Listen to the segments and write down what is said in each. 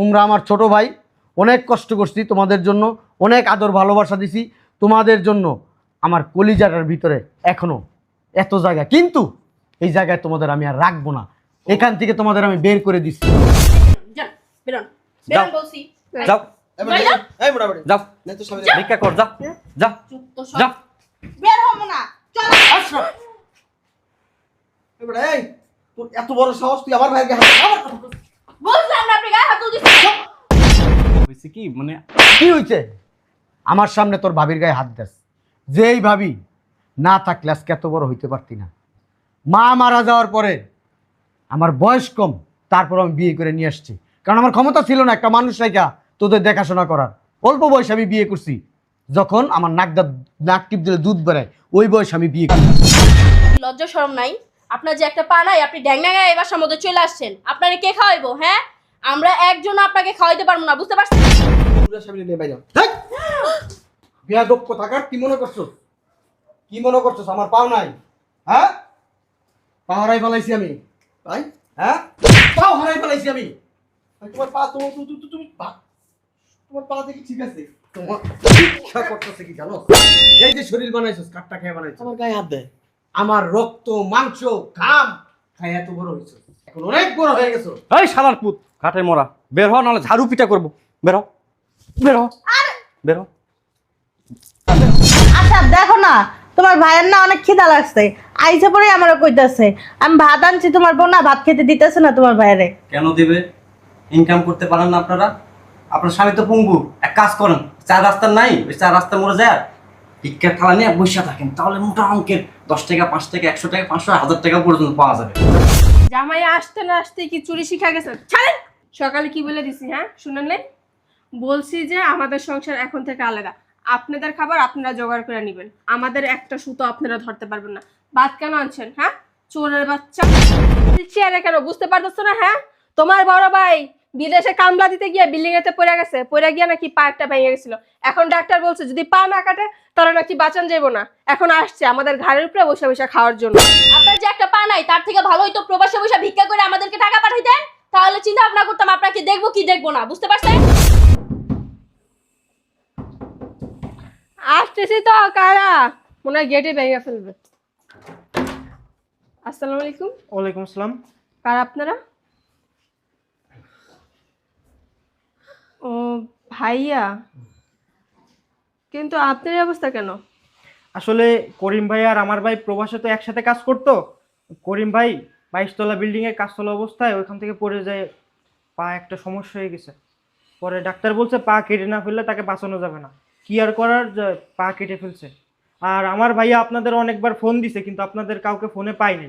তোমরা আমার ছোট ভাই অনেক কষ্ট করছি তোমাদের জন্য অনেক আদর ভালোবাসা দিছি তোমাদের জন্য। আমার কলিজাটার ভিতরে এখনও এত জায়গা কিন্তু এই জায়গায় তোমাদের আমি আর রাখব না। এখান থেকে তোমাদের আমি বের করে দিচ্ছি। যাও। যাও। যাও। যাও। বের হব না। এত বড় সাহস তুই আমার ভাইকে হাত আমার বুঝলাম না আপনি গায়ে হাত তুলছেন হয়েছে কি? মানে কি আমার সামনে তোর ভাবির গায়ে হাত দেস যেই ভাবি না থাকলে আজকে এত বড় হইতে পারতি না। মা মারা যাওয়ার পরে আমার বয়স কম তারপর আমি বিয়ে করে নিয়ে আসছি। কারণ আমার ক্ষমতা ছিল না একটা মানুষ রেখা তোদের দেখাশোনা করার। অল্প বয়সে আমি বিয়ে করছি। যখন আমার নাকদা নাক টিপ দিলে দুধ বেড়ায় ওই বয়সে আমি বিয়ে করি। লজ্জা শরম নাই? আপনার যে একটা পা নাই আপনি গায়ে এবার সমুদ্রে চলে আসছেন। আপনারে কে খাওয়াইবো হ্যাঁ? আমরা একজন আপনাকে খাওয়াইতে পারব না বুঝতে পারছেন? পুরো সামনে নিয়ে বাইরে বিয়া দক্ষ থাকার কি মনে করছ? কি মনে করছ? আমার পাও নাই। হ্যাঁ? পা হারাই ফেলাইছি আমি। ভাই হ্যাঁ? পাও হারাই ফেলাইছি আমি। তোমার পা তো তু- তু- তু- তুমি পা- তোমার পা দেখি ঠিক আছে। তোমার ইচ্ছা করতেছে কি জানো? এই যে শরীর বানাইছো কাঠটা খেয়ে বানাইছো আমার গায়ে হাত দেয়। আমার রক্ত মাংস ঘাম খাই এত বড় হয়েছো। এখন অনেক বড় হয়ে গেছো। এই শালার পুত কাঠের মোড়া বের হ নাহলে ঝাড়ু পিটা করব। বের হ বের হ বের হ। আচ্ছা দেখো না তোমার ভাইয়ের না অনেক খিদা লাগছে। আইসে পরে আমারও কইতাছে আমি ভাত আনছি তোমার বোন না ভাত খেতে দিতেছে না তোমার ভাইয়েরে। কেন দিবে? ইনকাম করতে পারেন না আপনারা। আপনার স্বামী তো পঙ্গু। এক কাজ করেন চার রাস্তা নাই ওই চার রাস্তা মরে যায়। ভিক্ষার থালা নিয়ে বসে থাকেন, তাহলে মোটা অঙ্কের দশ টাকা, পাঁচ টাকা, একশো টাকা, পাঁচশো, হাজার টাকা পর্যন্ত পাওয়া যাবে। জামাই আসতে না আসতে কি চুরি শিখা গেছে? ছাড়েন! সকালে কি বলে দিছি হ্যাঁ? শুনেন নাই? বলছি যে আমাদের সংসার এখন থেকে আলাদা। আপনাদের খাবার আপনারা জোগাড় করে নেবেন। আমাদের একটা সুতো আপনারা ধরতে পারবেন না। ভাত কেন আনছেন হ্যাঁ? চোরের বাচ্চা। কেন? বুঝতে পারতেছো না হ্যাঁ? তোমার বড় ভাই বিদেশে কামলা দিতে গিয়ে বিল্ডিং এতে পড়ে গেছে পড়ে গিয়ে নাকি পা একটা ভেঙে গেছিল। এখন ডাক্তার বলছে যদি পা না কাটে তাহলে নাকি বাঁচান যাইবো না। এখন আসছে আমাদের ঘাড়ের উপরে বসে বসে খাওয়ার জন্য। আপনার যে একটা পা নাই তার থেকে ভালো হইতো প্রবাসে বসে ভিক্ষা করে আমাদেরকে টাকা পাঠাইতেন তাহলে চিন্তা ভাবনা করতাম আপনাকে দেখব কি দেখব না বুঝতে পারছেন? আসতেছি তো কারা? মনে হয় গেটে ভেঙে ফেলবে। আসসালামু আলাইকুম। ওয়ালাইকুম আসসালাম। কারা আপনারা? ও ভাইয়া, কিন্তু আপনার অবস্থা কেন? আসলে করিম ভাই আর আমার ভাই প্রবাসে তো একসাথে কাজ করতো। করিম ভাই বাইশতলা বিল্ডিংয়ের কাজতলা অবস্থায় ওইখান থেকে পড়ে যায়, পা একটা সমস্যা হয়ে গেছে। পরে ডাক্তার বলছে পা কেটে না ফেললে তাকে বাঁচানো যাবে না। কি আর করার? পা কেটে ফেলছে। আর আমার ভাইয়া আপনাদের অনেকবার ফোন দিছে, কিন্তু আপনাদের কাউকে ফোনে পাইনি।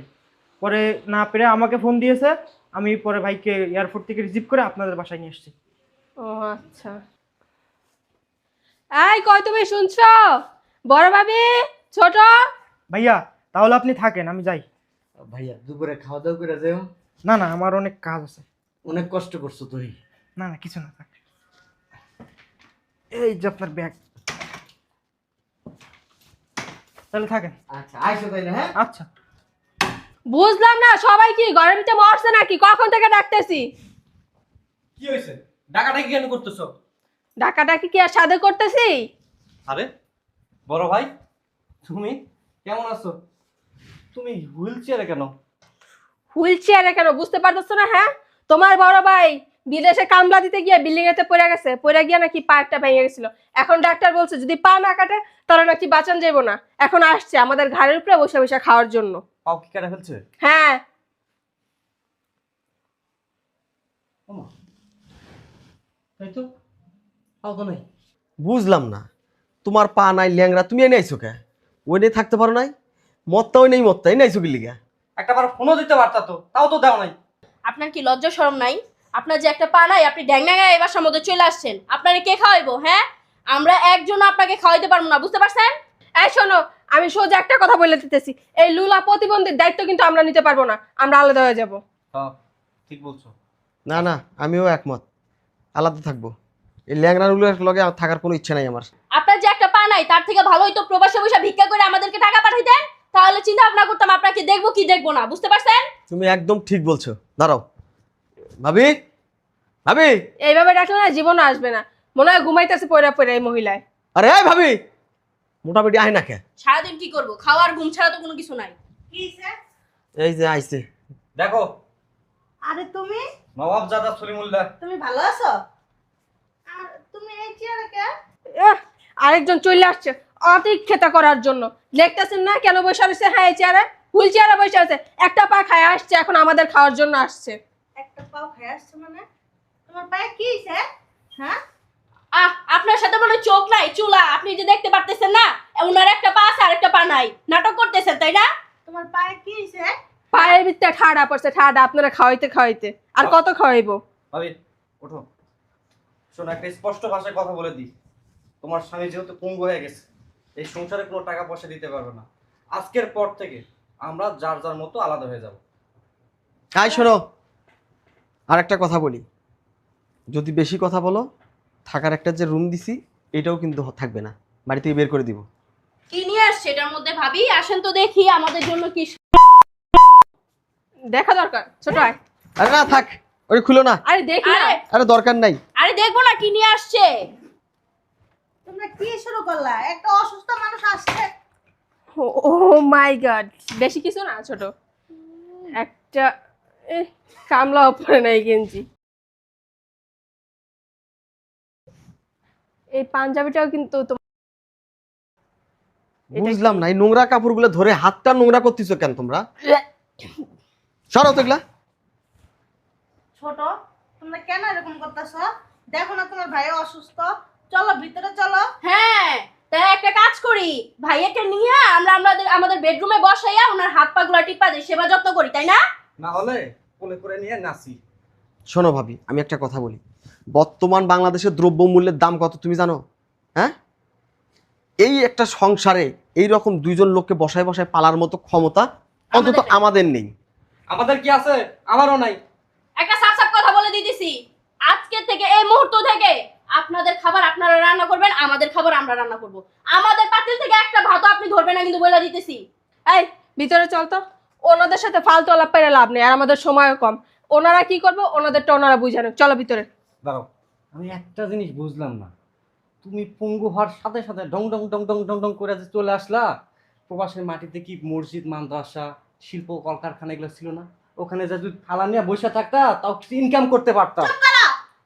পরে না পেরে আমাকে ফোন দিয়েছে, আমি পরে ভাইকে এয়ারপোর্ট থেকে রিসিভ করে আপনাদের বাসায় নিয়ে এসেছি ও আচ্ছা। এই কয় তুমি? শুনছো? বড় ভাবি? ছোট? ভাইয়া তাহলে আপনি থাকেন আমি যাই। ভাইয়া দুপুরে খাওয়া দাওয়া করে যাও। না না আমার অনেক কাজ আছে। অনেক কষ্ট করছ তুই না না কিছু না থাক। এই যে আপনার ব্যাগ। তাহলে থাকেন। আচ্ছা আইসো তাইলে হ্যাঁ? আচ্ছা। বুঝলাম না সবাই কি গরমতে মরছে নাকি? কখন থেকে ডাকতেছি? কি হয়েছে? ডাকাটাকি কেন করতেছো? ডাকাডাকি কি আর সাথে করতেছি? আরে বড় ভাই তুমি কেমন আছো? তুমি হুইল চেয়ারে কেন? হুইল চেয়ারে কেন? বুঝতে পারতেছো না হ্যাঁ? তোমার বড় ভাই বিদেশে কামলা দিতে গিয়ে বিল্ডিং এতে পড়ে গেছে পড়ে গিয়ে নাকি পা একটা ভেঙে গেছিল। এখন ডাক্তার বলছে যদি পা না কাটে তাহলে নাকি বাঁচান যাইবো না। এখন আসছে আমাদের ঘাড়ের উপরে বসে বসে খাওয়ার জন্য। পাও কি কেটে ফেলছে? হ্যাঁ। ওমা। তাই তো? পাও তো নাই। বুঝলাম না। তোমার পা নাই ল্যাংরা তুমি এনে আইছো কে? ওই নিয়ে থাকতে পারো নাই? মত্তা ওই নেই মত্তা এনে আইছো কি লিগা? একটা বার ফোনও দিতে পারতা তো তাও তো দাও নাই। আপনার কি লজ্জা শরম নাই? আপনার যে একটা পা নাই আপনি ড্যাংনা গায়ে এবার সমুদ্রে চলে আসছেন। আপনারে কে খাওয়াইবো হ্যাঁ? আমরা একজন আপনাকে খাওয়াইতে পারব না বুঝতে পারছেন? এই শোনো আমি সোজা একটা কথা বলে দিতেছি। এই লুলা প্রতিবন্ধীর দায়িত্ব কিন্তু আমরা নিতে পারব না আমরা আলাদা হয়ে যাব। হ্যাঁ ঠিক বলছো। না না আমিও একমত। আলাদা থাকব। এই ল্যাংরাগুলোর লগে আর থাকার কোনো ইচ্ছা নাই আমার। আপনার যে একটা পা নাই তার থেকে ভালো হইতো প্রবাসে বসে ভিক্ষা করে আমাদেরকে টাকা পাঠাই পাঠাইতেন তাহলে চিন্তা ভাবনা করতাম আপনাকে দেখব কি দেখব না বুঝতে পারছেন? তুমি একদম ঠিক বলছো। দাঁড়াও। ভাবি? ভাবি? এইভাবে ডাকলে না জীবনও আসবে না। মনে হয় ঘুমাইতেছে পয়রা পয়রা এই মহিলায়। আরে এই ভাবি! মোটামুটি আয় না কে? সারাদিন কি করব? খাওয়ার ঘুম ছাড়া তো কোনো কিছু নাই। এই যে আইছে। দেখো আরে তুমি? নবাব জাদা সলিমুল্লাহ। তুমি ভালো আছো? আর তুমি এই চেয়ারে কে? আরেকজন চলে আসছে অতিক্ষেতা করার জন্য। দেখতেছেন না কেন বসে রয়েছে? হ্যাঁ এই চেয়ারে। হুইল চেয়ারে বসে আছে। একটা পা খায় আসছে এখন আমাদের খাওয়ার জন্য আসছে। একটা পাও খেয়ে আসছো মানে? তোমার পায়ে কি স্যার হ্যাঁ? আহ আপনার সাথে মনে চোখ নাই চুলা। আপনি যে দেখতে পারতেছেন না ওনার একটা পা আছে আর একটা পা নাই। নাটক করতেছেন তাই না? তোমার পায়ে কি স্যার পায়ের ভিতরে ঠাডা পড়ছে ঠাডা আপনারা খাওয়াইতে খাওয়াইতে। আর কত খাওয়াইবো? ভাবি ওঠো। শোনো একটা স্পষ্ট ভাষায় কথা বলে দিই। তোমার স্বামী যেহেতু পঙ্গু হয়ে গেছে এই সংসারে কোনো টাকা পয়সা দিতে পারবে না। আজকের পর থেকে আমরা যার যার মতো আলাদা হয়ে যাব। আয় শোনো। আর একটা কথা বলি। যদি বেশি কথা বলো থাকার একটা যে রুম দিছি এটাও কিন্তু থাকবে না। বাড়ি থেকে বের করে দিব। কি নিয়ে আসছে এটার মধ্যে ভাবি? আসেন তো দেখি আমাদের জন্য কি দেখা দরকার ছোট আয়। আরে না থাক ওই খুলো না। আরে দেখি না। আরে দরকার নাই। আরে দেখব না কি নিয়ে আসছে। তোমরা কি শুরু করলা? একটা অসুস্থ মানুষ আসছে। Oh my god. বেশি কিছু না ছোট। একটা কামলা উপরে নাই গেঞ্জি। এই পাঞ্জাবিটাও কিন্তু তোমার বুঝলাম না এই নোংরা কাপড়গুলো ধরে হাতটা নোংরা করতেছো কেন তোমরা? সরাও তো এগুলা। ছোট তোমরা কেন এরকম করতেছ? দেখো না তোমার ভাই অসুস্থ। চলো ভিতরে চলো। হ্যাঁ তাই একটা কাজ করি। ভাইয়াকে নিয়ে আমরা আমাদের আমাদের বেডরুমে বসাইয়া ওনার হাত পা গুলা টিপা দিই সেবা যত্ন করি তাই না? না হলে কোলে করে নিয়ে নাচি। শোনো ভাবি আমি একটা কথা বলি। বর্তমান বাংলাদেশের দ্রব্যমূল্যের দাম কত তুমি জানো? হ্যাঁ? এই একটা সংসারে এই রকম দুইজন লোককে বসায় বসায় পালার মতো ক্ষমতা অন্তত আমাদের নেই। আমাদের কি আছে? আমারও নাই। একটা সাফ সাফ কথা বলে দিতেছি। আজকে থেকে এই মুহূর্ত থেকে আপনাদের খাবার আপনারা রান্না করবেন আমাদের খাবার আমরা রান্না করব। আমাদের পাতিল থেকে একটা ভাতও আপনি ধরবেন না কিন্তু বলে দিতেছি। এই ভিতরে চল তো। ওনাদের সাথে ফালতু আলাপ পেরে লাভ নেই আর আমাদের সময়ও কম। ওনারা কি করবে ওনাদেরটা ওনারা বুঝানো। চলো ভিতরে। দাঁড়াও আমি একটা জিনিস বুঝলাম না। তুমি পঙ্গু হওয়ার সাথে সাথে ডং ডং ডং ডং ডং ডং করে যে চলে আসলা প্রবাসের মাটিতে কি মসজিদ মাদ্রাসা শিল্প কলকারখানা এগুলো ছিল না। ওখানে যে যদি থালা নিয়ে বসে থাকতা তাও কিছু ইনকাম করতে পারতাম।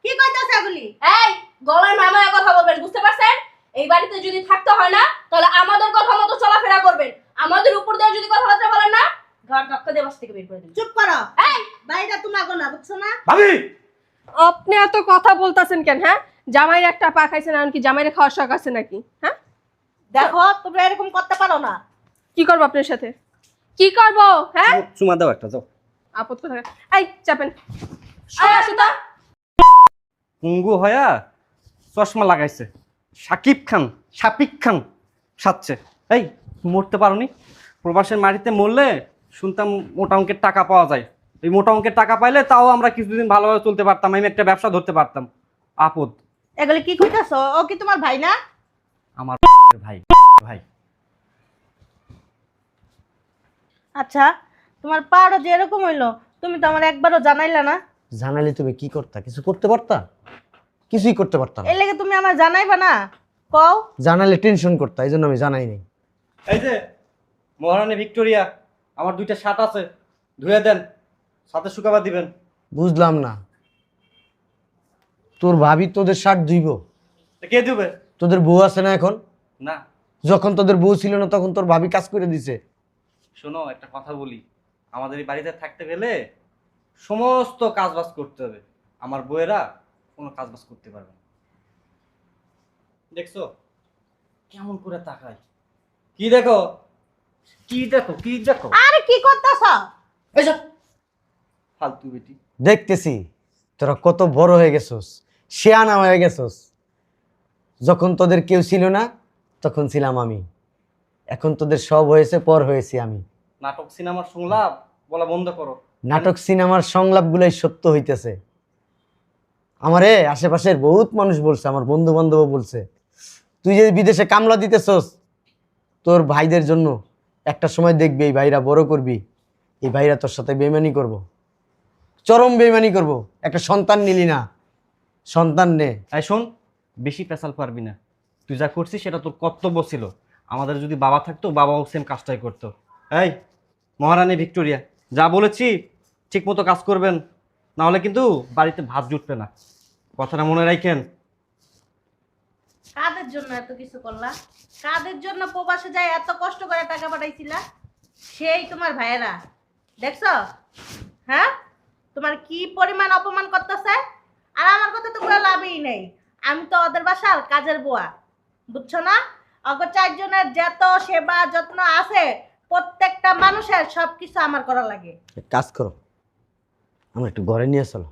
কি কইতাছ এগুলি? এই গলায় মামায় কথা বলবেন বুঝতে পারছেন? এই বাড়িতে যদি থাকতে হয় না তাহলে আমাদের কথা মতো চলাফেরা করবেন। আমাদের উপর দিয়ে যদি কথাবার্তা বলেন না ঘর ধাক্কা দিয়ে বাস থেকে বের করে দিন চুপ করো! এই! বাড়িটা তোমার না বুঝছ না? ভাবি! আপনি এত কথা বলতেছেন কেন হ্যাঁ? জামাইয়ের একটা পা খাইছেন এমনকি জামাইয়ের খাওয়ার শখ আছে নাকি হ্যাঁ? দেখো তোমরা এরকম করতে পারো না। কি করব আপনার সাথে? কি করব? হ্যাঁ? চুমা দাও একটা যাও। আপদ কথা এই চাপেন। শোনা সুতা পঙ্গু হয়া চশমা লাগাইছে। সাকিব খান সাপিক খান সাচ্ছে এই মরতে পারোনি। প্রবাসের মাটিতে মরলে শুনতাম মোটা অঙ্কের টাকা পাওয়া যায়। এই মোটা অঙ্কের টাকা পাইলে তাও আমরা কিছুদিন ভালোভাবে চলতে পারতাম আমি একটা ব্যবসা ধরতে পারতাম। আপদ। এগুলি কি কইতাছ? ও কি তোমার ভাই না? আমার ভাই ভাই। আচ্ছা তোমার পাড়ো যে এরকম হইল তুমি তো আমার একবারও জানাইলা না। জানাইলে তুমি কি করতা? কিছু করতে পারতা? কিছুই করতে পারতা না। এর লেগে তুমি আমার জানাইবা না? কও। জানালে টেনশন করতা এই জন্য আমি জানাই নাই। এই যে মহারানী ভিক্টোরিয়া আমার দুইটা শার্ট আছে ধুয়ে দেন সাথে শুকাবার দিবেন। বুঝলাম না। তোর ভাবি তোদের শার্ট ধুইব? তো কে দিবে তোদের বউ আছে না এখন? না। যখন তোদের বউ ছিল না তখন তোর ভাবি কাজ করে দিছে। শোনো একটা কথা বলি। আমাদের এই বাড়িতে থাকতে গেলে সমস্ত কাজবাজ করতে হবে। আমার বউয়েরা কোনো কাজবাজ করতে পারবে না। দেখছ? কেমন করে তাকায়। কি দেখো? কি দেখো? কি দেখো? আরে কি করতেছ? এইসব ফালতু বেটি। দেখতেছি তোরা কত বড় হয়ে গেছস শেয়ানা হয়ে গেছস। যখন তোদের কেউ ছিল না তখন ছিলাম আমি। এখন তোদের সব হয়েছে পর হয়েছি আমি। নাটক সিনেমার সংলাপ বলা বন্ধ করো। নাটক সিনেমার সংলাপগুলোই সত্য হইতেছে। আমারে আশেপাশের বহুত মানুষ বলছে আমার বন্ধু বান্ধব বলছে তুই যে বিদেশে কামলা দিতেছস তোর ভাইদের জন্য একটা সময় দেখবি এই ভাইরা বড় করবি এই ভাইরা তোর সাথে বেমানি করব। চরম বেমানি করব। একটা সন্তান নিলি না সন্তান নে। এই শোন বেশি পেশাল পারবি না। তুই যা করছিস সেটা তোর কর্তব্য ছিল। আমাদের যদি বাবা থাকতো, বাবাও সেম কাজটাই করতো। এই, মহারানী ভিক্টোরিয়া, যা বলেছি ঠিক মতো কাজ করবেন। না হলে কিন্তু বাড়িতে ভাত জুটবে না। কথাটা মনে রাখেন। কাদের জন্য এত কিছু করলা? কাদের জন্য প্রবাসে যায় এত কষ্ট করে টাকা পাঠাইছিলা? সেই তোমার ভাইয়েরা। দেখছ? হ্যাঁ? তোমার কি পরিমাণ অপমান করতেছে? আর আমার কথা তো কোনো লাভই নেই। আমি তো ওদের বাসার কাজের বুয়া। বুঝছ না? অগ চারজনের যত সেবা যত্ন আছে প্রত্যেকটা মানুষের সব কিছু আমার করা লাগে। এক কাজ করো। আমার একটু ঘরে নিয়ে চলো।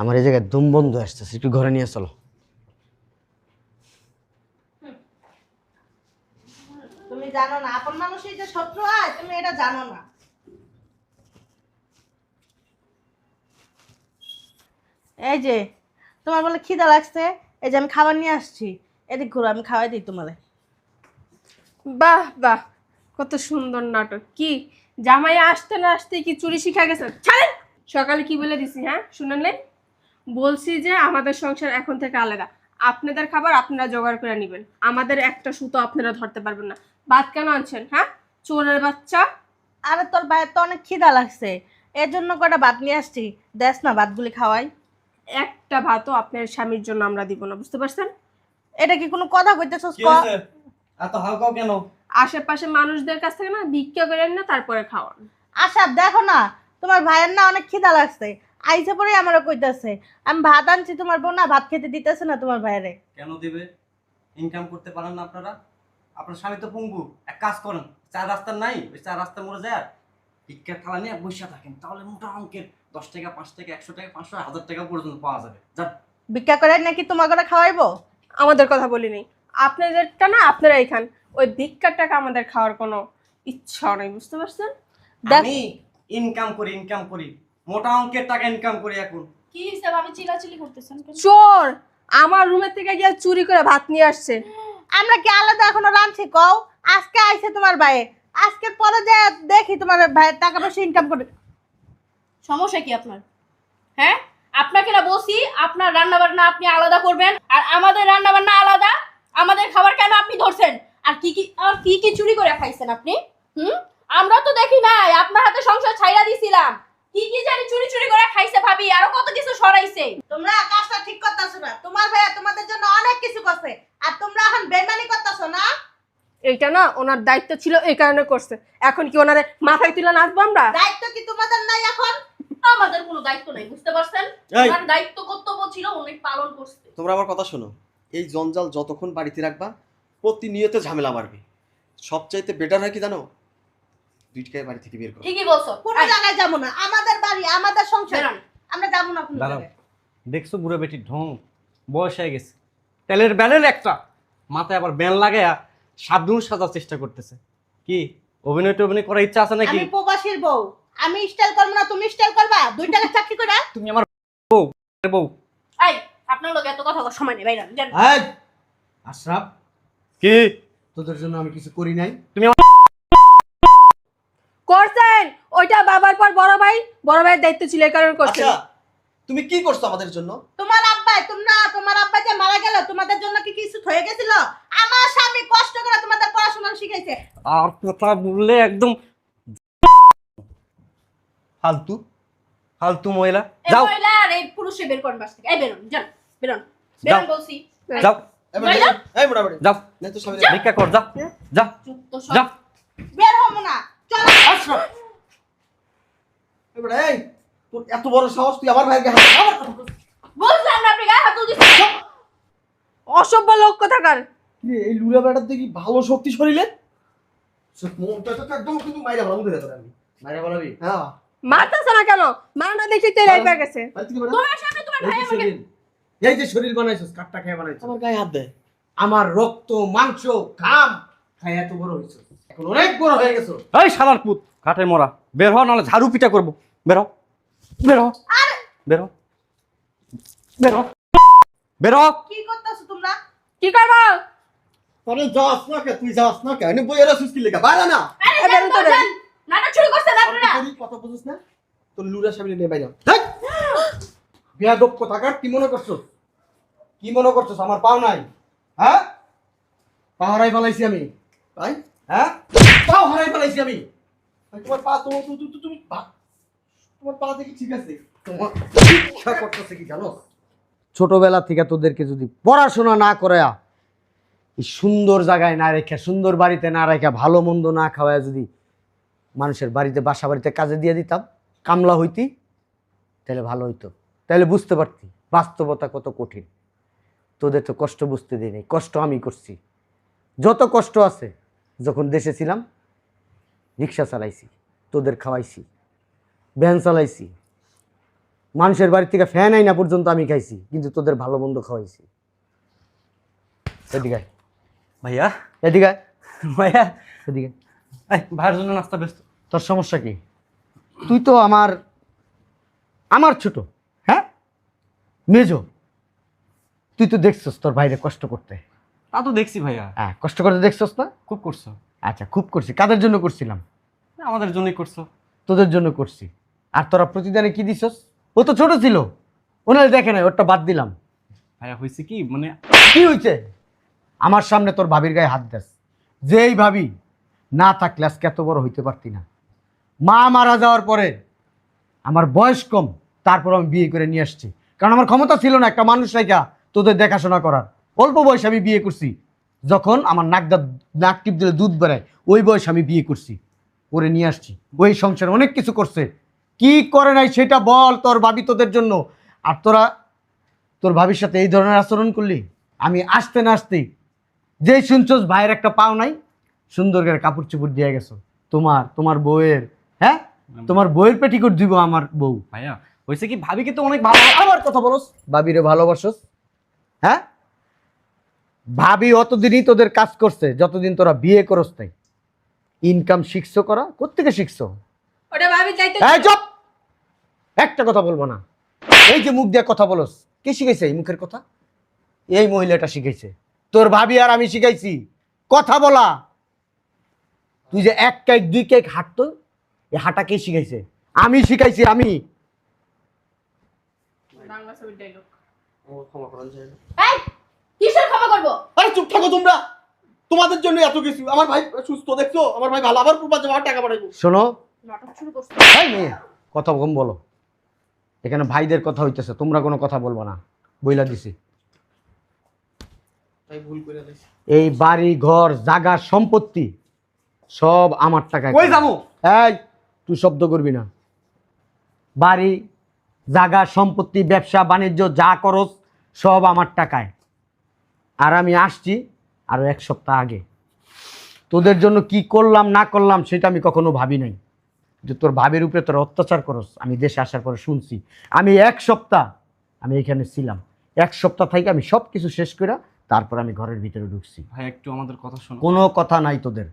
আমার এই জায়গায় দুম বন্ধু আসতেছে একটু ঘরে নিয়ে চলো। তুমি জানো না আপন মানুষই যে শত্রু হয় তুমি এটা জানো না। এই যে তোমার বলে খিদা লাগছে এই যে আমি খাবার নিয়ে আসছি এদিক ঘুরো আমি খাওয়াই দিই তোমারে। বাহ বাহ কত সুন্দর নাটক। কি? জামাই আসতে না আসতে কি চুরি শিখা গেছে? ছাড়েন! সকালে কি বলে দিছি হ্যাঁ? শুনলেন বলছি যে আমাদের সংসার এখন থেকে আলাদা। আপনাদের খাবার আপনারা জোগাড় করে নেবেন। আমাদের একটা সুতো আপনারা ধরতে পারবেন না। ভাত কেন আনছেন হ্যাঁ? চোরের বাচ্চা? আরে তোর ভাইয়ের তো অনেক খিদা লাগছে। এর জন্য কটা ভাত নিয়ে আসছি। দেখ না ভাতগুলি খাওয়াই। একটা ভাতও আপনার স্বামীর জন্য আমরা দিব না বুঝতে পারছেন? এটা কি কোনো কথা কইতেছস কি ক? হয়েছে এত হালকাও কেন? আশেপাশে মানুষদের কাছ থেকে না ভিক্ষা করেন না তারপরে খাওয়ান। আশা দেখো না তোমার ভাইয়ের না অনেক খিদা লাগছে। আইসে পরে আমারও কইতাছে আমি ভাত আনছি তোমার বোন না ভাত খেতে দিতেছে না তোমার ভাইয়েরে। কেন দিবে? ইনকাম করতে পারেন না আপনারা? আপনার স্বামী তো পঙ্গু। এক কাজ করেন চার রাস্তা নাই ওই চার রাস্তা মরে যায় ভিক্ষার থালা নিয়ে বসে থাকেন তাহলে মোটা অঙ্কের দশ টাকা পাঁচ টাকা একশো টাকা পাঁচশো হাজার টাকা পর্যন্ত পাওয়া যাবে। যান। ভিক্ষা করে নাকি তোমার করে খাওয়াইবো? আমাদের কথা বলিনি। আপনাদেরটা না আপনারা এখান ওই ভিক্ষার টাকা আমাদের খাওয়ার কোনো ইচ্ছা নেই বুঝতে পারছেন? আমি ইনকাম করি ইনকাম করি। মোটা অঙ্কের টাকা ইনকাম করি এখন। কি হিসাব আমি চিলাচিলি করতেছেন চোর! আমার রুমের থেকে গিয়ে চুরি করে ভাত নিয়ে আসছে। আমরা কি আলাদা এখনও রাঁধছি কও? আজকে আইছে তোমার ভাইয়ে আজকে পরে যে দেখি তোমার ভাইয়ের টাকা পয়সা ইনকাম করে। সমস্যা কি আপনার? হ্যাঁ? আপনাকে না বলছি আপনার রান্না বান্না আপনি আলাদা করবেন আর আমাদের রান্না বান্না আলাদা আমাদের খাবার কেন আপনি ধরছেন? আর কি কি আর কি কি চুরি করে খাইছেন আপনি? হুম? আমরা তো দেখি নাই আপনার হাতে সংসার ছাইরা দিছিলাম। কি কি জানি চুরি চুরি করে খাইছে ভাবি আরও কত কিছু সরাইছে। তোমরা কাজটা ঠিক করতেছো না। তোমার ভাইয়া তোমাদের জন্য অনেক কিছু করছে। আর তোমরা এখন বেমানি করতেছো না? এইটা না ওনার দায়িত্ব ছিল এই কারণে করছে। এখন কি ওনারে মাথায় তুলে নাচবো আমরা? দায়িত্ব কি তোমাদের নাই এখন? আমাদের কোনো দায়িত্ব নাই বুঝতে পারছেন। ওনার দায়িত্ব কর্তব্য ছিল উনি পালন করছে। তোমরা আমার কথা শোনো। এই জঞ্জাল যতক্ষণ বাড়িতে রাখবা প্রতিনিয়ত ঝামেলা মারবে সবচাইতে বেটার হয় কি জানো? দুইটাকে বাড়ি থেকে বের করো। ঠিকই বলছো। কোনো জায়গায় যাব না। আমাদের বাড়ি আমাদের সংসার। আমরা যাব না কোনো দাঁড়াও। জায়গায়। দেখছ বুড়ো বেটির ঢং। বয়স হয়ে গেছে। তেলের ব্যালের একটা। মাথায় আবার ব্যান লাগায়া সাবধান সাজার চেষ্টা করতেছে। কি? অভিনয় টভিনয় করার ইচ্ছা আছে নাকি? আমি প্রবাসীর বউ। আমি স্টাইল করব না তুমি স্টাইল করবা? দুই টাকা চাকরি করে তুমি আমার বউ। বউ। এই আপনার লোক এত কথা বলার সময় নেই বাইরে যান এই আশরাফ। কি? তোদের জন্য আমি কিছু করি নাই। করছেন? ওইটা বাবার পর বড় ভাই বড় ভাইয়ের দায়িত্ব ছিল এই কারণে করছেন। আচ্ছা তুমি কি করছ আমাদের জন্য? তোমার আব্বাই তোমরা তোমার আব্বা যে মারা গেল তোমাদের জন্য কি কিছু হয়ে গেছিল? আমার স্বামী কষ্ট করে তোমাদের পড়াশোনা শিখাইছে। আর কথা বললে একদম ফালতু। ফালতু মহিলা। যাও। মহিলা আর এই পুরুষে বের করেন বাস থেকে। এই বেরোন যান। বেরোন। বেরোন বলছি। যাও? এই মোটামুটি। যাও। নে তো স্বামী ভিক্ষা কর যা যা যা বের হব না। চলো। এবারে এই তোর এত বড় সাহস তুই আমার ভাইকে হাত আমার কথা বল। বুঝলাম না আপনি গায়ে হাত দিচ্ছেন অসভ্য লোক কোথাকার। কি এই লুলা বেটার দেখি ভালো শক্তি শরীরে? মনটা তো একদম কিন্তু মাইরা ভালো ধরে তোর আমি মাইরা বলাবি হ্যাঁ। মারতেছে না কেন? মারনা দেখি তেল গেছে। তোমার সামনে তোমার ভাই আমাকে এই যে শরীর বানাইছস কাটটা খেয়ে বানাইছস। আমার গায়ে হাত দে। আমার রক্ত মাংস ঘাম খাই এত বড় হয়েছ এখন অনেক বড় হয়ে গেছো এই শালার পুত কাঠের মরা। বের হ নাহলে ঝাড়ু পিটা করব। বের হ। বের হ। বের হ। বের হ। বের হ। কি করতেছো তোমরা? কি করব? আরে যাস না কে তুই যাস না কে? আমি বইয়েরা সুস্কি লেখা বাইরে না। আরে এ, বেরোন তো। যান। নাটক শুরু করছেন আপনারা করি কথা বুঝিস না? তোর লুলা সামনে নিয়ে বাইরে বিয়াদব কোথাকার কি মনে করছ কি মনে করছ আমার পাও নাই। হ্যাঁ? পা হারাই ফেলাইছি আমি। তাই? হ্যাঁ? পাও হারাই ফেলাইছি আমি। তোমার পা তো তো- তো- তো- তুমি তোমার পা দেখি ঠিক আছে। তোমার শিক্ষা করতেছে কি জানো? ছোটবেলা থেকে তোদেরকে যদি পড়াশোনা না করে এই সুন্দর জায়গায় না রেখে সুন্দর বাড়িতে না রেখে ভালো মন্দ না খাওয়ায় যদি মানুষের বাড়িতে বাসা বাড়িতে কাজে দিয়ে দিতাম কামলা হইতি তাহলে ভালো হইতো। তাহলে বুঝতে পারতি বাস্তবতা কত কঠিন। তোদের তো কষ্ট বুঝতে দিই নাই কষ্ট আমি করছি। যত কষ্ট আছে যখন দেশে ছিলাম রিক্সা চালাইছি তোদের খাওয়াইছি ভ্যান চালাইছি মানুষের বাড়ি থেকে ফ্যান আই না পর্যন্ত আমি খাইছি কিন্তু তোদের ভালো মন্দ খাওয়াইছি। এদিকে ভাইয়া? এদিকে ভাইয়া? এদিকে ভাইয়ের জন্য নাস্তা ব্যস্ত। তোর সমস্যা কি? তুই তো আমার আমার ছোট হ্যাঁ? মেজো। তুই তো দেখছস তোর ভাইরে কষ্ট করতে। তা তো দেখছি ভাইয়া। হ্যাঁ কষ্ট করতে দেখছস না? খুব করছ। আচ্ছা খুব করছি। কাদের জন্য করছিলাম? আমাদের জন্যই করছ। তোদের জন্য করছি। আর তোরা প্রতিদানে কি দিছস? ও তো ছোট ছিল। ওনারে দেখে নাই ওরটা বাদ দিলাম। ভাইয়া হয়েছে কি? মানে কি হয়েছে? আমার সামনে তোর ভাবির গায়ে হাত দেস। যেই ভাবি না থাকলে আজকে এত বড় হইতে পারতি না। মা মারা যাওয়ার পরে আমার বয়স কম তারপর আমি বিয়ে করে নিয়ে আসছি। কারণ আমার ক্ষমতা ছিল না একটা মানুষ রেখা তোদের দেখাশোনা করার। অল্প বয়সে আমি বিয়ে করছি। যখন আমার নাক দা নাক টিপ দিলে দুধ বেড়ায় ওই বয়সে আমি বিয়ে করছি। করে নিয়ে আসছি। ওই সংসারে অনেক কিছু করছে। কি করে নাই সেটা বল তোর ভাবি তোদের জন্য। আর তোরা তোর ভাবির সাথে এই ধরনের আচরণ করলি? আমি আসতে না আসতেই যেই শুনছস ভাইয়ের একটা পাও নাই সুন্দর করে কাপড় চুপড় দিয়ে গেছো। তোমার তোমার বউয়ের হ্যাঁ? তোমার বউয়ের পেটিকোট দিব আমার বউ। ভাইয়া হয়েছে কি ভাবিকে তো অনেক ভালো আবার কথা বলস। ভাবিরে ভালোবাসস। হ্যাঁ? ভাবি অতদিনই তোদের কাজ করছে যতদিন তোরা বিয়ে করস তাই ইনকাম শিখছো করা? কোত্থেকে শিখছো? ওটা ভাবি যাইতে এই চুপ! একটা কথা বলব না। এই যে মুখ দিয়ে কথা বলস কে শিখাইছে এই মুখের কথা? এই মহিলাটা শিখাইছে। তোর ভাবি আর আমি শিখাইছি। কথা বলা। তুই যে এক কেক দুই কেক হাঁটতো এই হাঁটা কে শিখাইছে? আমি শিখাইছি আমি। বাংলা ছবির ডায়লগ ক্ষমা করেন যাই এই কিসের ক্ষমা করব? আরে চুপ থাকো তোমরা। তোমাদের জন্য এত কিছু। আমার ভাই সুস্থ দেখছ? আমার ভাই ভালো। আবার প্রবাস যাওয়ার টাকা পাঠাইবো। শোনো। নাটক শুরু করছ। এই মেয়ে কথা কম বলো। এখানে ভাইদের কথা হইতেছে তোমরা কোনো কথা বলব না। বইলা দিছি। তাই ভুল করে দিয়েছি। এই বাড়ি ঘর জাগা সম্পত্তি সব আমার টাকায় কই যাব? এই তুই শব্দ করবি না। বাড়ি জাগা সম্পত্তি ব্যবসা বাণিজ্য যা করস সব আমার টাকায়। আর আমি আসছি আরও এক সপ্তাহ আগে। তোদের জন্য কি করলাম না করলাম সেটা আমি কখনো ভাবি নাই। যে তোর ভাবের উপরে তোর অত্যাচার করস আমি দেশে আসার পরে শুনছি। আমি এক সপ্তাহ আমি এখানে ছিলাম। এক সপ্তাহ থেকে আমি সব কিছু শেষ করে তারপর আমি ঘরের ভিতরে ঢুকছি। ভাই একটু আমাদের কথা শোনো। কোনো কথা নাই তোদের।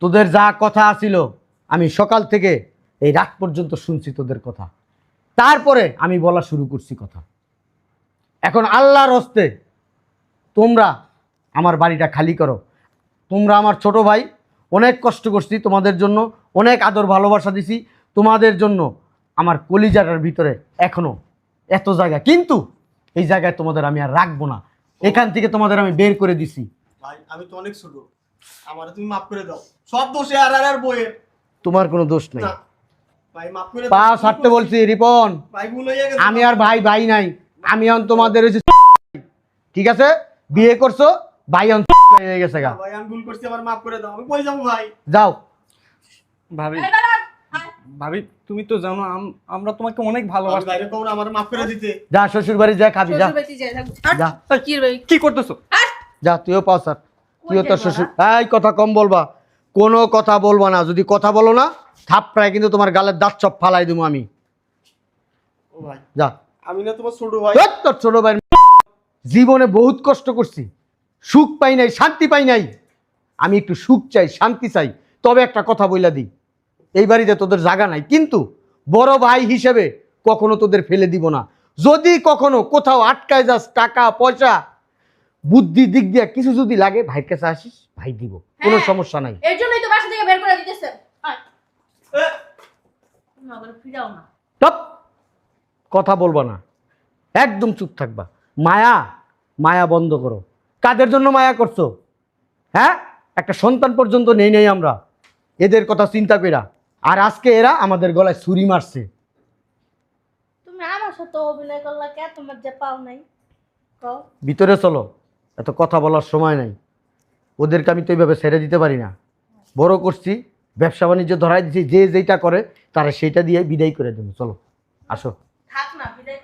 তোদের যা কথা আছিল আমি সকাল থেকে এই রাত পর্যন্ত শুনছি তোদের কথা। তারপরে আমি বলা শুরু করছি কথা। এখন আল্লাহর হস্তে তোমরা আমার বাড়িটা খালি করো। তোমরা আমার ছোট ভাই অনেক কষ্ট করছি তোমাদের জন্য অনেক আদর ভালোবাসা দিছি তোমাদের জন্য। আমার কলিজাটার ভিতরে এখনও এত জায়গা। কিন্তু এই জায়গায় তোমাদের আমি আর রাখব না। এখান থেকে তোমাদের আমি বের করে দিছি। ভাই আমি তো অনেক ছোট। আমার তুমি মাফ করে দাও। সব দোষে আর আর বইয়ের তোমার কোনো দোষ নেই। পা ছাড়তে বলছি? রিপন। ভাই ভুল গেছে আমি আর ভাই ভাই নাই। আমি তোমাদের ঠিক আছে? বিয়ে করছ ভাই হয়ে গেছে গা। ভাই আমি ভুল করছি আমার মাফ করে দাও আমি কই যাব ভাই? যাও। ভাবি। ভাবি তুমি তো জানো আমরা তোমাকে অনেক ভালোবাসি বাইরে কখন আমার মাফ করে দিতে। যা শ্বশুর বাড়ি যা খাবি যা। কি করতেছো? যা তুইও পাও স্যার। তুইও তোর শ্বশুর এই কথা কম বলবা। কোনো কথা বলব না। যদি কথা বলো না থাপড়ায় কিন্তু তোমার গালের দাঁত সব ফালাই দেবো আমি। যা। আমি না তোমার ছোট ভাই। তোর ছোট ভাই জীবনে বহুত কষ্ট করছি। সুখ পাই নাই শান্তি পাই নাই। আমি একটু সুখ চাই শান্তি চাই। তবে একটা কথা বইলা দিই। এই বাড়িতে তোদের জায়গা নাই। কিন্তু বড় ভাই হিসেবে কখনো তোদের ফেলে দিব না। যদি কখনো কোথাও আটকায় যাস টাকা পয়সা বুদ্ধি দিক দিয়ে কিছু যদি লাগে ভাইয়ের কাছে আসিস ভাই দিব। কোনো হ্যাঁ। সমস্যা নাই। এর জন্যই তো বাসা থেকে বের করে দিতেছে। আয়। তুমি আবার ফিরাও না। টপ। কথা বলবা না। একদম চুপ থাকবা। মায়া মায়া বন্ধ করো। কাদের জন্য মায়া করছ? হ্যাঁ? একটা সন্তান পর্যন্ত নেই নেই আমরা। এদের কথা চিন্তা কইরা। আর আজকে এরা আমাদের গলায় ছুরি মারছে। তুমি আমার সাথে অভিনয় করলা কে? তোমার যে পাও নাই। ভিতরে চলো। এত কথা বলার সময় নাই। ওদেরকে আমি তো এইভাবে ছেড়ে দিতে পারি না। বড় করছি, ব্যবসা বাণিজ্য ধরাই দিচ্ছি যে যেটা করে, তারা সেটা দিয়ে বিদায় করে দেবো। চলো, আসো। থাক না, বিদায়